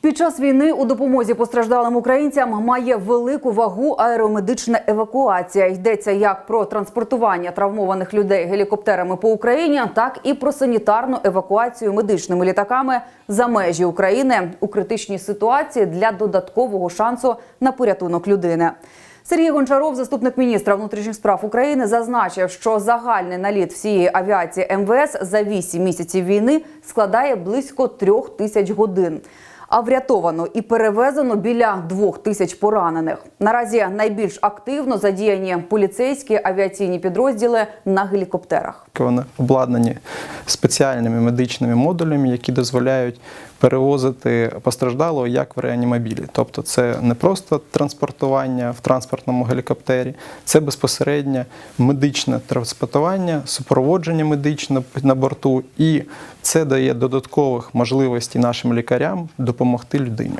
Під час війни у допомозі постраждалим українцям має велику вагу аеромедична евакуація. Йдеться як про транспортування травмованих людей гелікоптерами по Україні, так і про санітарну евакуацію медичними літаками за межі України у критичній ситуації для додаткового шансу на порятунок людини. Сергій Гончаров, заступник міністра внутрішніх справ України, зазначив, що загальний наліт всієї авіації МВС за 8 місяців війни складає близько трьох тисяч годин. А врятовано і перевезено біля двох тисяч поранених. Наразі найбільш активно задіяні поліцейські авіаційні підрозділи на гелікоптерах. Вони обладнані спеціальними медичними модулями, які дозволяють перевозити постраждалого як в реанімобілі. Тобто це не просто транспортування в транспортному гелікоптері, це безпосередньо медичне транспортування, супроводження медичне на борту, і це дає додаткових можливостей нашим лікарям допомогти людині.